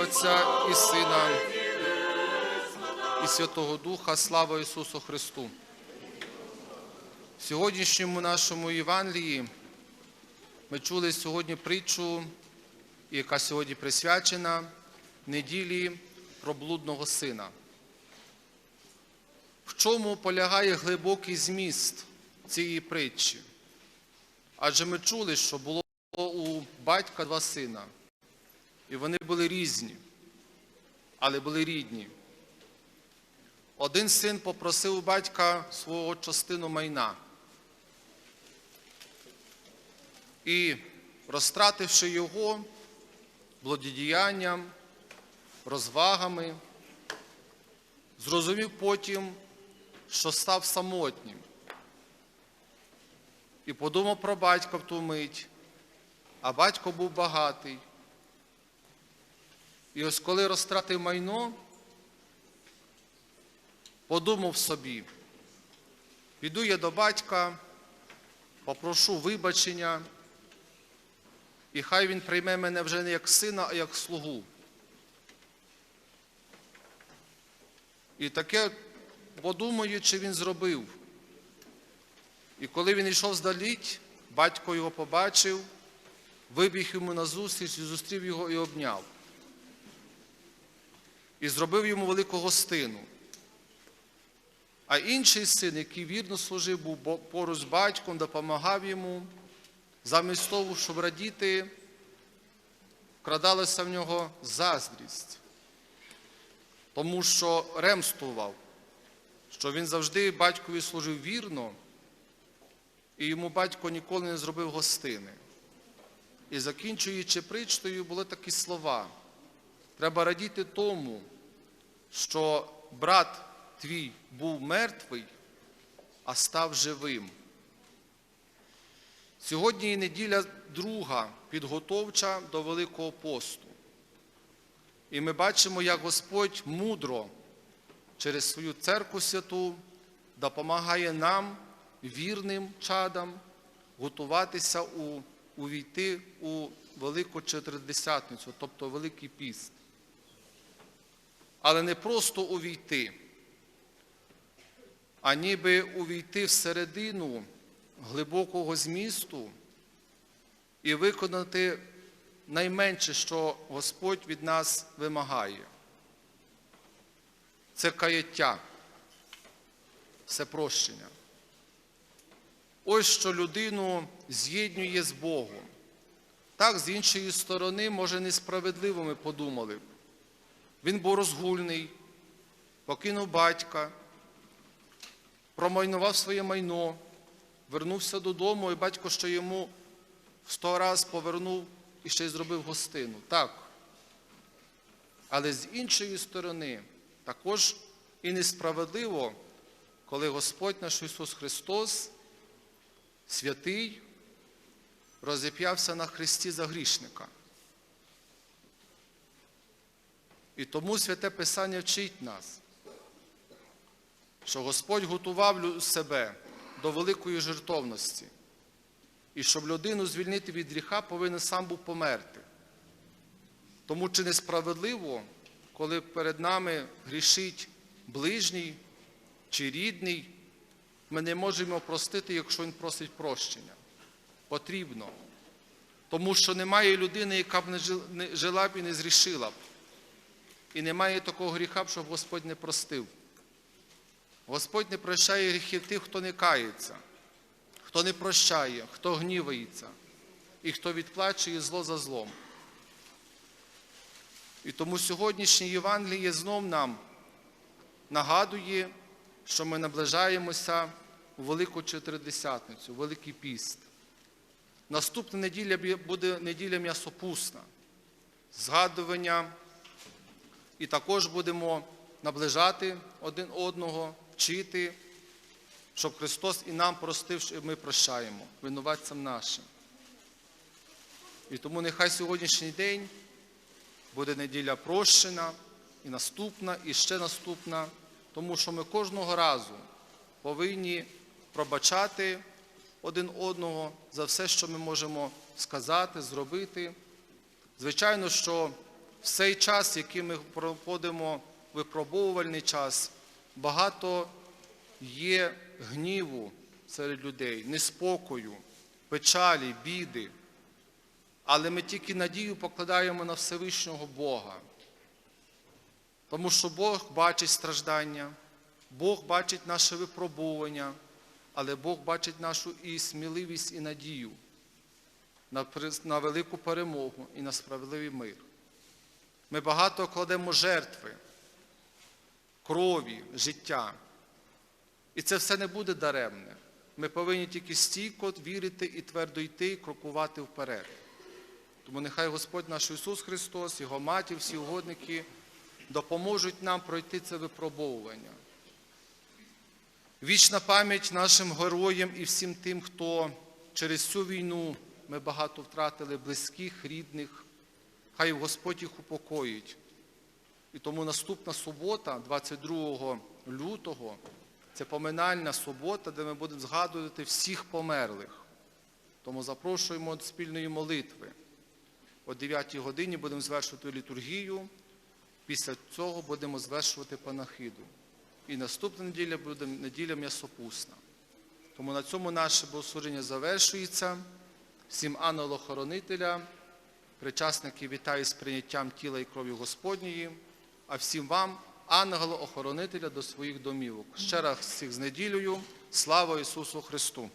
Отця і Сина і Святого Духа, слава Ісусу Христу. В сьогоднішньому нашому Євангелії ми чули сьогодні притчу, яка сьогодні присвячена неділі про блудного сина. В чому полягає глибокий зміст цієї притчі? Адже ми чули, що було у батька два сина, і вони були різні, але були рідні. Один син попросив у батька свого частину майна. І розтративши його блодідіянням, розвагами, зрозумів потім, що став самотнім. І подумав про батька в ту мить, а батько був багатий. І ось коли розтратив майно, подумав собі, піду я до батька, попрошу вибачення, і хай він прийме мене вже не як сина, а як слугу. І таке, подумаючи, він зробив. І коли він йшов здаліть, батько його побачив, вибіг йому назустріч і зустрів його і обняв. І зробив йому велику гостину. А інший син, який вірно служив, був поруч з батьком, допомагав йому, замість того, щоб радіти, вкрадалася в нього заздрість, тому що ремствував, що він завжди батькові служив вірно, і йому батько ніколи не зробив гостини. І закінчуючи причтою, були такі слова. Треба радіти тому, що брат твій був мертвий, а став живим. Сьогодні і неділя друга, підготовча до Великого посту. І ми бачимо, як Господь мудро через свою церкву святу допомагає нам, вірним чадам, готуватися у, увійти у Велику Чотиридесятницю, тобто Великий піст. Але не просто увійти, а ніби увійти всередину глибокого змісту і виконати найменше, що Господь від нас вимагає. Це каяття, це прощення. Ось що людину з'єднує з Богом. Так, з іншої сторони, може, несправедливо ми подумали. Він був розгульний, покинув батька, промайнував своє майно, вернувся додому, і батько ще йому сто раз повернув і ще й зробив гостину. Так. Але з іншої сторони, також і несправедливо, коли Господь наш Ісус Христос, святий, розіп'явся на Христі за грішника. І тому святе Писання вчить нас, що Господь готував себе до великої жертовності. І щоб людину звільнити від гріха, повинен сам був померти. Тому чи несправедливо, коли перед нами грішить ближній чи рідний, ми не можемо простити, якщо він просить прощення. Потрібно. Тому що немає людини, яка б не жила б і не зрішила б. І немає такого гріха, щоб Господь не простив. Господь не прощає гріхів тих, хто не кається, хто не прощає, хто гнівається і хто відплачує зло за злом. І тому сьогоднішнє Євангеліє знов нам нагадує, що ми наближаємося у Велику Чотиридесятницю, Великий піст. Наступна неділя буде неділя м'ясопусна, згадування, і також будемо наближати один одного, вчити, щоб Христос і нам простив, що ми прощаємо винуватцям нашим. І тому нехай сьогоднішній день буде неділя прощена, і наступна, і ще наступна, тому що ми кожного разу повинні пробачати один одного за все, що ми можемо сказати, зробити. Звичайно, що в цей час, який ми проходимо випробовувальний час, багато є гніву серед людей, неспокою, печалі, біди. Але ми тільки надію покладаємо на Всевишнього Бога. Тому що Бог бачить страждання, Бог бачить наше випробування, але Бог бачить нашу і сміливість, і надію на, велику перемогу і на справедливий мир. Ми багато кладемо жертви, крові, життя. І це все не буде даремне. Ми повинні тільки стійко вірити і твердо йти, і крокувати вперед. Тому нехай Господь наш Ісус Христос, Його матір, всі угодники допоможуть нам пройти це випробовування. Вічна пам'ять нашим героям і всім тим, хто через цю війну ми багато втратили близьких, рідних. Хай Господь їх упокоїть. І тому наступна субота, 22 лютого, це поминальна субота, де ми будемо згадувати всіх померлих. Тому запрошуємо до спільної молитви. О 9 годині будемо звершувати літургію, після цього будемо звершувати панахиду. І наступна неділя буде неділя м'ясопусна. Тому на цьому наше богослужіння завершується. Всім ангелохоронителя, причасники вітаю з прийняттям тіла і крові Господньої, а всім вам, ангело-охоронителя до своїх домівок. Ще раз всіх з неділею. Слава Ісусу Христу!